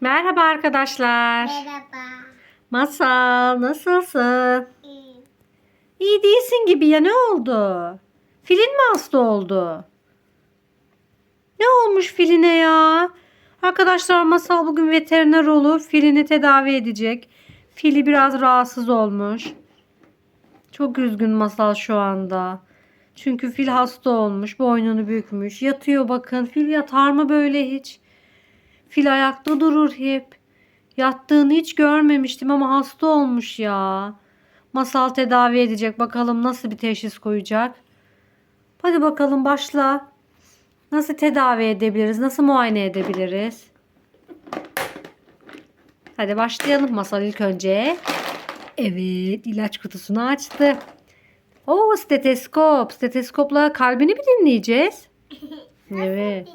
Merhaba arkadaşlar. Merhaba. Masal nasılsın? İyi. İyi değilsin gibi ya ne oldu? Filin mi hasta oldu? Ne olmuş filine ya? Arkadaşlar Masal bugün veteriner olup filini tedavi edecek. Fili biraz rahatsız olmuş. Çok üzgün Masal şu anda. Çünkü fil hasta olmuş, boynunu bükmüş. Yatıyor bakın. Fil yatar mı böyle hiç? Fil ayakta durur hep. Yattığını hiç görmemiştim ama hasta olmuş ya. Masal tedavi edecek. Bakalım nasıl bir teşhis koyacak. Hadi bakalım başla. Nasıl tedavi edebiliriz? Nasıl muayene edebiliriz? Hadi başlayalım Masal ilk önce. Evet ilaç kutusunu açtı. Oo steteskop. Steteskopla kalbini mi dinleyeceğiz? Evet.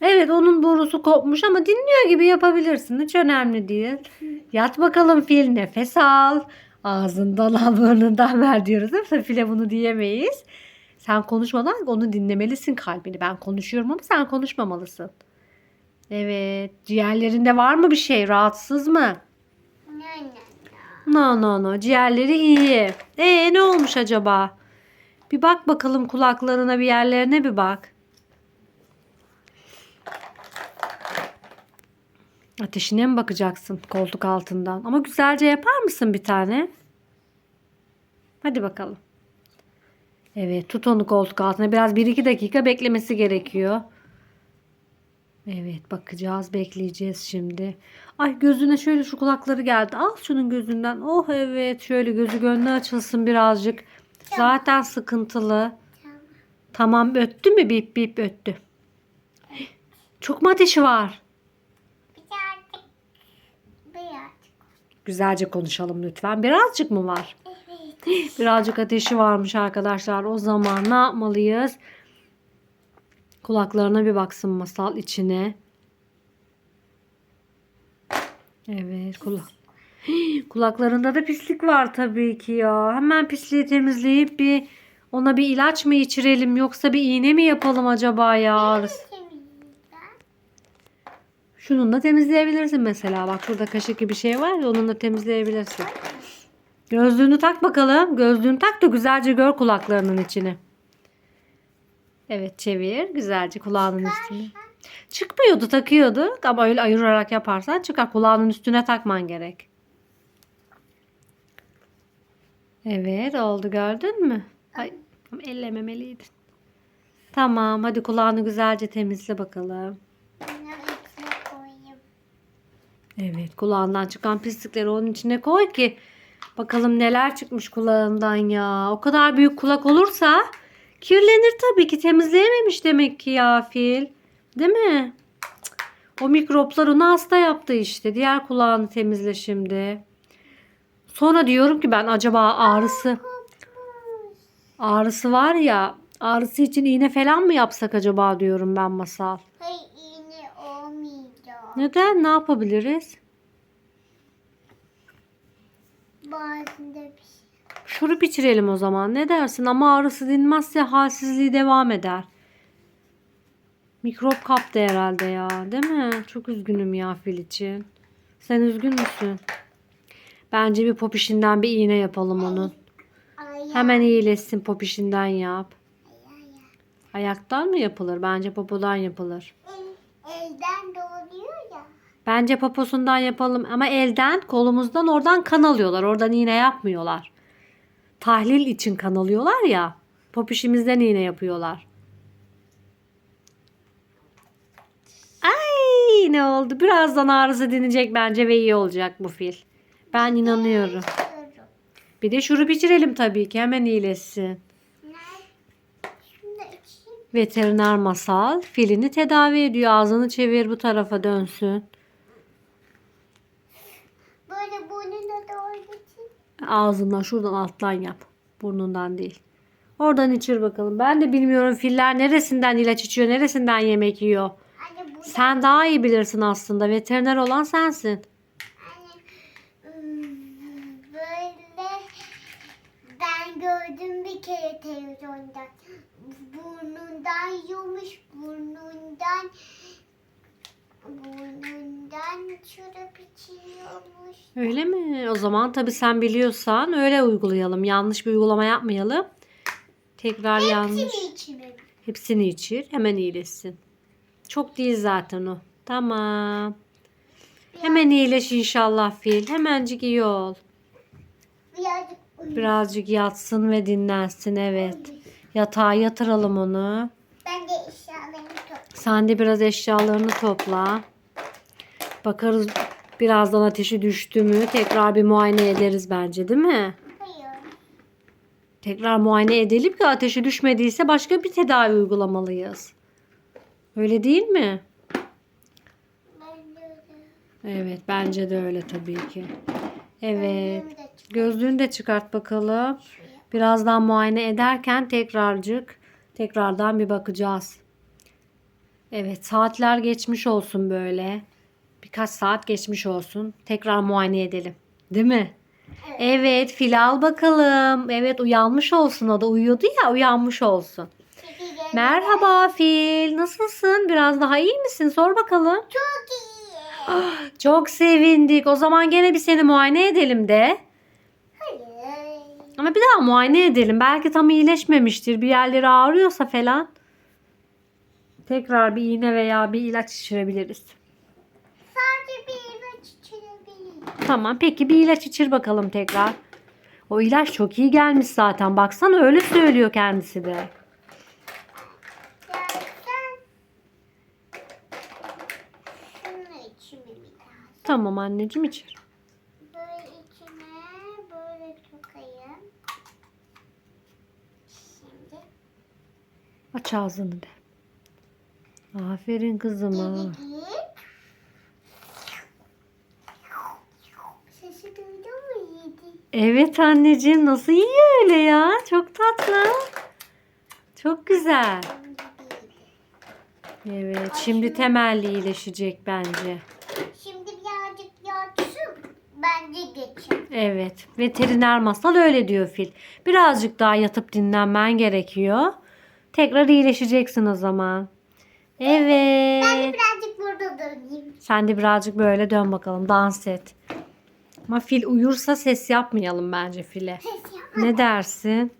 Evet onun borusu kopmuş ama dinliyor gibi yapabilirsin. Hiç önemli değil. Yat bakalım fil nefes al. Ağzından al burnundan ver diyoruz. Ama file bunu diyemeyiz. Sen konuşmadan onu dinlemelisin kalbini. Ben konuşuyorum ama sen konuşmamalısın. Evet. Ciğerlerinde var mı bir şey? Rahatsız mı? No no no. Ciğerleri iyi. Ee ne olmuş acaba? Bir bak bakalım kulaklarına bir yerlerine bir bak. Ateşine mi bakacaksın koltuk altından? Ama güzelce yapar mısın bir tane? Hadi bakalım. Evet tut onu koltuk altına. Biraz 1-2 dakika beklemesi gerekiyor. Evet bakacağız bekleyeceğiz şimdi. Ay gözüne şöyle şu kulakları geldi. Al şunun gözünden. Oh evet şöyle gözü gönlü açılsın birazcık. Zaten sıkıntılı. Tamam. Öttü mü? Bip bip öttü. Çok mu ateşi var? Birazcık. Birazcık. Güzelce konuşalım lütfen. Birazcık mı var? Evet. Birazcık ateşi varmış arkadaşlar. O zaman ne yapmalıyız? Kulaklarına bir baksın masal içine. Evet kulak. Kulaklarında da pislik var tabii ki ya. Hemen pisliği temizleyip bir ona bir ilaç mı içirelim yoksa bir iğne mi yapalım acaba ya? Ağrısı- Şununla temizleyebilirsin mesela. Bak şurada kaşık gibi bir şey var ya onunla temizleyebilirsin. Gözlüğünü tak bakalım. Gözlüğünü tak da güzelce gör kulaklarının içini. Evet çevir. Güzelce kulağının üstüne. Çıkmıyordu takıyordu. Ama öyle ayırarak yaparsan çıkar. Kulağının üstüne takman gerek. Evet oldu gördün mü? Ay ellememeliydin. Tamam hadi kulağını güzelce temizle bakalım. Bunu içine koyayım. Evet kulağından çıkan pislikleri onun içine koy ki bakalım neler çıkmış kulağından ya. O kadar büyük kulak olursa kirlenir tabii ki temizleyememiş demek ki ya fil. Değil mi? O mikroplar onu hasta yaptı işte. Diğer kulağını temizle şimdi. Sonra diyorum ki ben acaba ağrısı ağrısı var ya ağrısı için iğne falan mı yapsak acaba diyorum ben masal. Hayır. Neden? Ne yapabiliriz? Bazında bir şey. Şurup içirelim o zaman. Ne dersin? Ama ağrısı dinmezse halsizliği devam eder. Mikrop kaptı herhalde ya. Değil mi? Çok üzgünüm ya fil için. Sen üzgün müsün? Bence bir popişinden bir iğne yapalım onun. Hemen iyileşsin popişinden yap. ay, ay. Ayaktan mı yapılır? Bence popodan yapılır. El, elden ya. Bence poposundan yapalım ama elden, kolumuzdan oradan kan alıyorlar. Oradan iğne yapmıyorlar. Tahlil için kan alıyorlar ya. Popişimizden iğne yapıyorlar. Ay ne oldu? Birazdan ağrısı dinecek bence ve iyi olacak bu fil. Ben inanıyorum. Bir de şurup içirelim tabii ki hemen iyileşsin. Veteriner masal filini tedavi ediyor. Ağzını çevir bu tarafa dönsün. Böyle burnuna doğru geçeyim. Ağzından şuradan alttan yap. Burnundan değil. Oradan içir bakalım. Ben de bilmiyorum filler neresinden ilaç içiyor, neresinden yemek yiyor. Anne Sen daha iyi bilirsin aslında. Veteriner olan sensin. Gördüm bir kere televizyonda. Burnundan yiyormuş burnundan burnundan çorap içiyormuş. Öyle mi? O zaman tabii sen biliyorsan öyle uygulayalım. Yanlış bir uygulama yapmayalım. Tekrar yanlış. Hepsini içmem. Hepsini içir. Hemen iyileşsin. Çok değil zaten o. Tamam. Hemen iyileş inşallah fil. Hemencik iyi ol. Birazcık uyuyayım. Birazcık yatsın ve dinlensin evet. Yatağa yatıralım onu. Ben de toplayayım. Sen de biraz eşyalarını topla. Bakarız birazdan ateşi düştü mü tekrar bir muayene ederiz bence değil mi? Hayır. Tekrar muayene edelim ki ateşi düşmediyse başka bir tedavi uygulamalıyız. Öyle değil mi? Evet bence de öyle tabii ki. Evet. Gözlüğünü de çıkart bakalım. Birazdan muayene ederken tekrarcık tekrardan bir bakacağız. Evet saatler geçmiş olsun böyle. Birkaç saat geçmiş olsun. Tekrar muayene edelim. Değil mi? Evet. Evet fil al bakalım. Evet uyanmış olsun o da uyuyordu ya uyanmış olsun. Merhaba fil nasılsın? Biraz daha iyi misin? Sor bakalım. Çok iyi. Çok sevindik. O zaman gene bir seni muayene edelim de. Hayır. Ama bir daha muayene edelim. Belki tam iyileşmemiştir. Bir yerleri ağrıyorsa falan. Tekrar bir iğne veya bir ilaç içirebiliriz. Sadece bir ilaç içirebilirim. Tamam peki bir ilaç içir bakalım tekrar. O ilaç çok iyi gelmiş zaten. Baksana öyle söylüyor kendisi de. Tamam anneciğim içir. Böyle içine böyle sokayım. Şimdi Aç ağzını de. Aferin kızıma. Sesi duydun mu yedi? Evet anneciğim nasıl yiyor öyle ya? Çok tatlı. Çok güzel. Evet şimdi temelli iyileşecek bence. Şimdi birazcık yatsın. Bence geçin. Evet veteriner masal öyle diyor fil. Birazcık daha yatıp dinlenmen gerekiyor. Tekrar iyileşeceksin o zaman. Ben de Evet. birazcık burada durayım. Sen de birazcık böyle dön bakalım dans et. Ama fil uyursa ses yapmayalım bence file. Ses yapma. Ne dersin?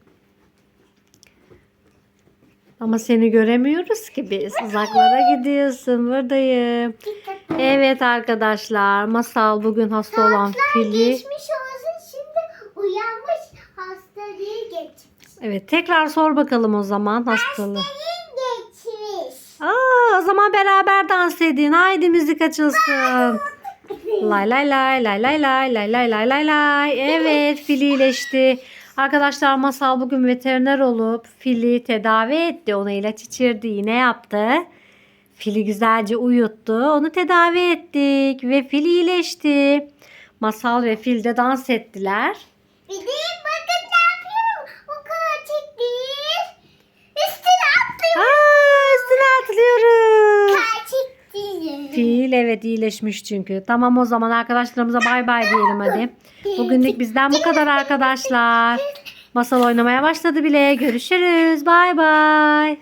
Ama seni göremiyoruz ki biz. Uzaklara gidiyorsun. Buradayım. Evet arkadaşlar. Masal bugün hasta olan Saatler fili. geçmiş olsun şimdi uyanmış hastalığı geçmiş. Evet tekrar sor bakalım o zaman hastalığı. Hastalığı o zaman beraber dans edin. Haydi müzik açılsın. Lay lay lay lay lay lay lay lay lay lay lay. Evet fili iyileşti. Arkadaşlar Masal bugün veteriner olup fili tedavi etti. Ona ilaç içirdi. Yine yaptı. Fili güzelce uyuttu. Onu tedavi ettik ve fil iyileşti. Masal ve fil de dans ettiler. Bir de bakın ne yapıyorum. O kadar çektir. Üstüne atlıyorum. Aa, üstüne atlıyorum. Çektir. Fil evet iyileşmiş çünkü. Tamam o zaman arkadaşlarımıza bay bay diyelim hadi. Bugünlük bizden bu kadar arkadaşlar. Masal oynamaya başladı bile. Görüşürüz. Bay bay.